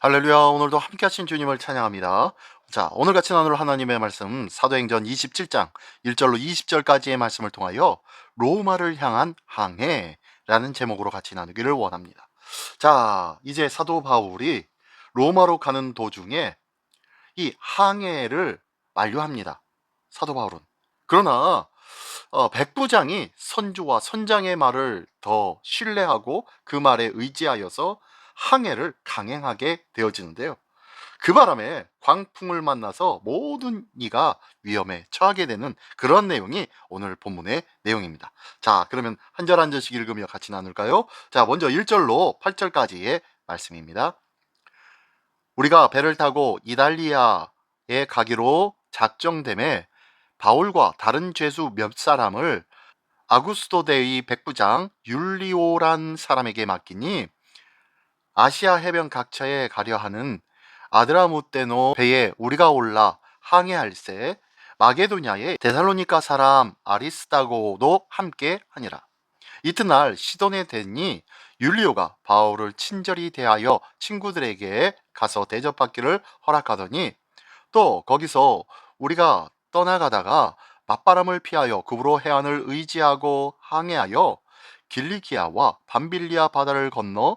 할렐루야 오늘도 함께 하신 주님을 찬양합니다. 자 오늘 같이 나눌 하나님의 말씀 사도행전 27장 1절로 20절까지의 말씀을 통하여 로마를 향한 항해라는 제목으로 같이 나누기를 원합니다. 자 이제 사도 바울이 로마로 가는 도중에 이 항해를 완료합니다. 사도 바울은 그러나 어, 백부장이 선주와 선장의 말을 더 신뢰하고 그 말에 의지하여서 항해를 강행하게 되어지는데요. 그 바람에 광풍을 만나서 모든 이가 위험에 처하게 되는 그런 내용이 오늘 본문의 내용입니다. 자, 그러면 한 절 한 절씩 읽으며 같이 나눌까요? 자, 먼저 1절로 8절까지의 말씀입니다. 우리가 배를 타고 이달리아에 가기로 작정됨에 바울과 다른 죄수 몇 사람을 아구스도 대의 백부장 율리오란 사람에게 맡기니 아시아 해변 각처에 가려 하는 아드라무테노 배에 우리가 올라 항해할세 마게도냐의 데살로니카 사람 아리스다고도 함께 하니라. 이튿날 시돈에 대니 율리오가 바울을 친절히 대하여 친구들에게 가서 대접받기를 허락하더니 또 거기서 우리가 떠나가다가 맞바람을 피하여 급으로 해안을 의지하고 항해하여 길리기아와 밤빌리아 바다를 건너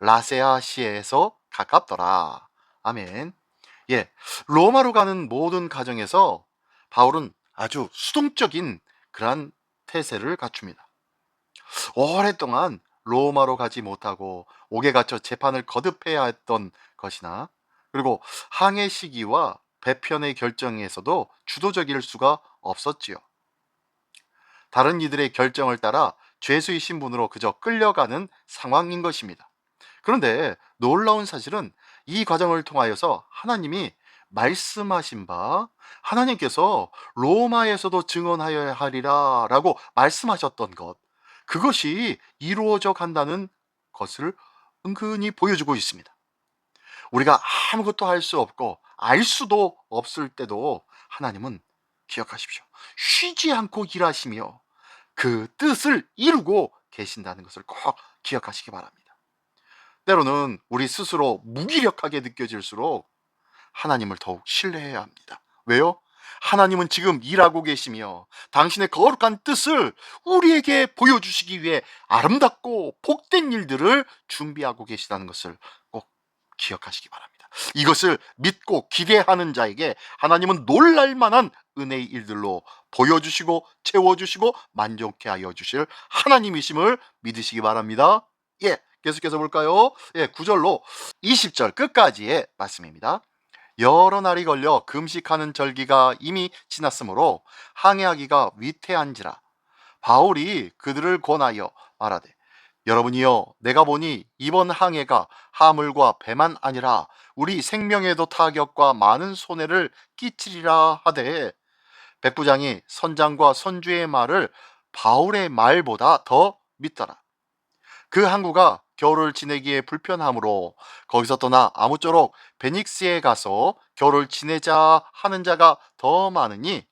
라세아시에서 가깝더라. 아멘. 예. 로마로 가는 모든 가정에서 바울은 아주 수동적인 그러한 태세를 갖춥니다. 오랫동안 로마로 가지 못하고 옥에 갇혀 재판을 거듭해야 했던 것이나 그리고 항해 시기와 배편의 결정에서도 주도적일 수가 없었지요. 다른 이들의 결정을 따라 죄수의 신분으로 그저 끌려가는 상황인 것입니다. 그런데 놀라운 사실은 이 과정을 통하여서 하나님이 말씀하신 바 하나님께서 로마에서도 증언하여야 하리라 라고 말씀하셨던 것 그것이 이루어져 간다는 것을 은근히 보여주고 있습니다. 우리가 아무것도 할 수 없고 알 수도 없을 때도 하나님은 기억하십시오. 쉬지 않고 일하시며 그 뜻을 이루고 계신다는 것을 꼭 기억하시기 바랍니다. 때로는 우리 스스로 무기력하게 느껴질수록 하나님을 더욱 신뢰해야 합니다. 왜요? 하나님은 지금 일하고 계시며 당신의 거룩한 뜻을 우리에게 보여주시기 위해 아름답고 복된 일들을 준비하고 계시다는 것을 꼭 기억하시기 바랍니다. 이것을 믿고 기대하는 자에게 하나님은 놀랄 만한 은혜의 일들로 보여주시고 채워주시고 만족해 하여 주실 하나님이심을 믿으시기 바랍니다. 예. 계속해서 볼까요? 예, 9절로 20절 끝까지의 말씀입니다. 여러 날이 걸려 금식하는 절기가 이미 지났으므로 항해하기가 위태한지라 바울이 그들을 권하여 말하되 여러분이여 내가 보니 이번 항해가 하물과 배만 아니라 우리 생명에도 타격과 많은 손해를 끼치리라 하되 백부장이 선장과 선주의 말을 바울의 말보다 더 믿더라 그 항구가 겨울을 지내기에 불편하므로 거기서 떠나 아무쪼록 베닉스에 가서 겨울을 지내자 하는 자가 더 많으니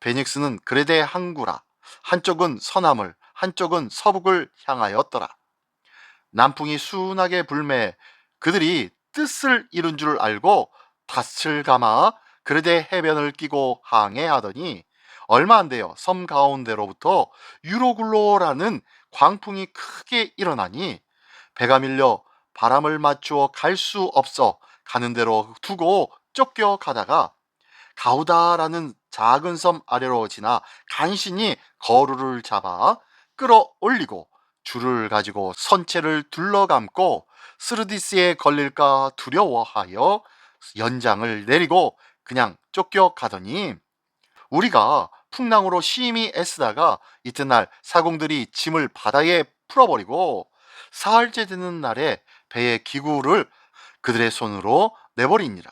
베닉스는 그레데 항구라 한쪽은 서남을 한쪽은 서북을 향하였더라. 남풍이 순하게 불매 그들이 뜻을 이룬 줄 알고 닷을 감아 그레데 해변을 끼고 항해하더니 얼마 안 되어 섬 가운데로부터 유로굴로라는 광풍이 크게 일어나니 배가 밀려 바람을 맞추어 갈 수 없어 가는 대로 두고 쫓겨 가다가 가우다라는 작은 섬 아래로 지나 간신히 거루를 잡아 끌어올리고 줄을 가지고 선체를 둘러감고 스르디스에 걸릴까 두려워하여 연장을 내리고 그냥 쫓겨 가더니 우리가 풍랑으로 심히 애쓰다가 이튿날 사공들이 짐을 바다에 풀어버리고 사흘째 되는 날에 배의 기구를 그들의 손으로 내버리니라.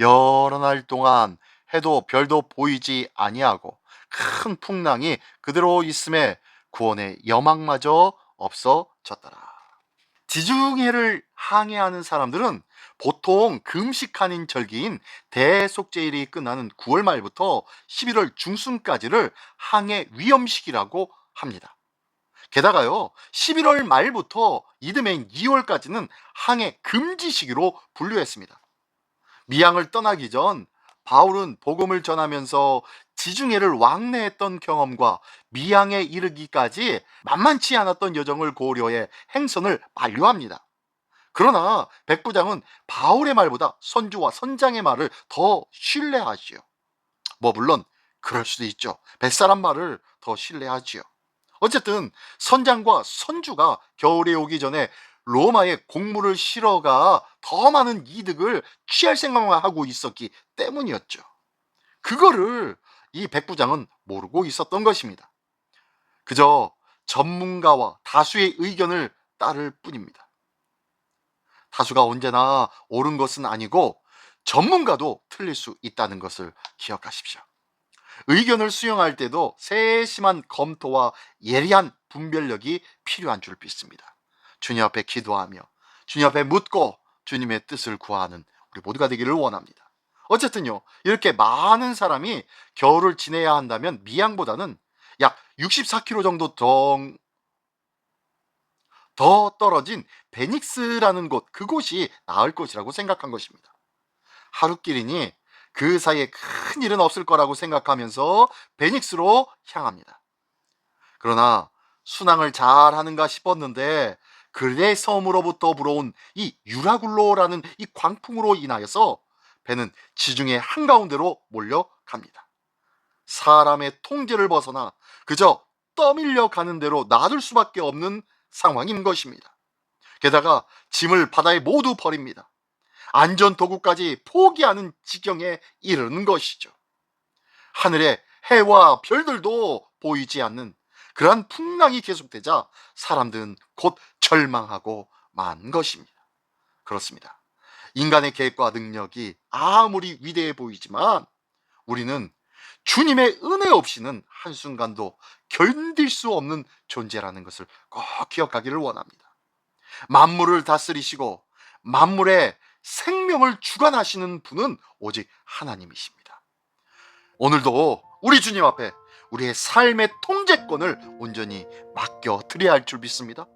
여러 날 동안 해도 별도 보이지 아니하고 큰 풍랑이 그대로 있음에 구원의 여망마저 없어졌더라. 지중해를 항해하는 사람들은 보통 금식하는 절기인 대속제일이 끝나는 9월 말부터 11월 중순까지를 항해 위험식이라고 합니다. 게다가요, 11월 말부터 이듬해인 2월까지는 항해 금지 시기로 분류했습니다. 미양을 떠나기 전 바울은 복음을 전하면서 지중해를 왕래했던 경험과 미양에 이르기까지 만만치 않았던 여정을 고려해 행선을 만료합니다. 그러나 백부장은 바울의 말보다 선주와 선장의 말을 더 신뢰하지요. 뭐 물론 그럴 수도 있죠. 뱃사람 말을 더 신뢰하지요. 어쨌든 선장과 선주가 겨울에 오기 전에 로마에 곡물을 실어가 더 많은 이득을 취할 생각만 하고 있었기 때문이었죠. 그거를 이 백부장은 모르고 있었던 것입니다. 그저 전문가와 다수의 의견을 따를 뿐입니다. 다수가 언제나 옳은 것은 아니고 전문가도 틀릴 수 있다는 것을 기억하십시오. 의견을 수용할 때도 세심한 검토와 예리한 분별력이 필요한 줄 믿습니다. 주님 앞에 기도하며 주님 앞에 묻고 주님의 뜻을 구하는 우리 모두가 되기를 원합니다. 어쨌든요, 이렇게 많은 사람이 겨울을 지내야 한다면 미양보다는 약 64km 정도 더, 더 떨어진 베닉스라는 곳, 그곳이 나을 것이라고 생각한 것입니다. 하루길이니 그 사이에 큰 일은 없을 거라고 생각하면서 베닉스로 향합니다. 그러나 순항을 잘 하는가 싶었는데 그레 섬으로부터 불어온 이 유라굴로라는 이 광풍으로 인하여서 배는 지중해 한가운데로 몰려갑니다. 사람의 통제를 벗어나 그저 떠밀려 가는 대로 놔둘 수밖에 없는 상황인 것입니다. 게다가 짐을 바다에 모두 버립니다. 안전 도구까지 포기하는 지경에 이르는 것이죠. 하늘에 해와 별들도 보이지 않는 그러한 풍랑이 계속되자 사람들은 곧 절망하고 만 것입니다. 그렇습니다. 인간의 계획과 능력이 아무리 위대해 보이지만 우리는 주님의 은혜 없이는 한순간도 견딜 수 없는 존재라는 것을 꼭 기억하기를 원합니다. 만물을 다스리시고 만물의 생명을 주관하시는 분은 오직 하나님이십니다. 오늘도 우리 주님 앞에 우리의 삶의 통제권을 온전히 맡겨 드려야 할 줄 믿습니다.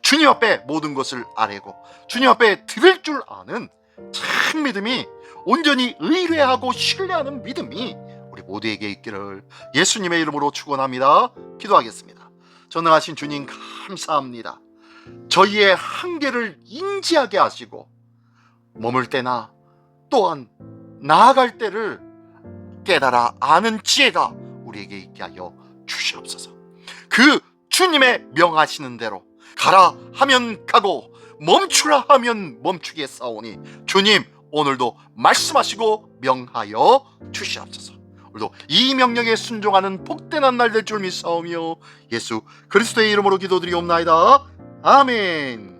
주님 앞에 모든 것을 아뢰고 주님 앞에 드릴 줄 아는 참 믿음이 온전히 의뢰하고 신뢰하는 믿음이 우리 모두에게 있기를 예수님의 이름으로 축원합니다. 기도하겠습니다. 전능하신 주님 감사합니다. 저희의 한계를 인지하게 하시고 머물 때나 또한 나아갈 때를 깨달아 아는 지혜가 우리에게 있게 하여 주시옵소서. 그 주님의 명하시는 대로 가라 하면 가고 멈추라 하면 멈추게 싸우니 주님 오늘도 말씀하시고 명하여 주시옵소서. 오늘도 이 명령에 순종하는 복되는 날될 줄 믿사오며 예수 그리스도의 이름으로 기도드리옵나이다. 아멘.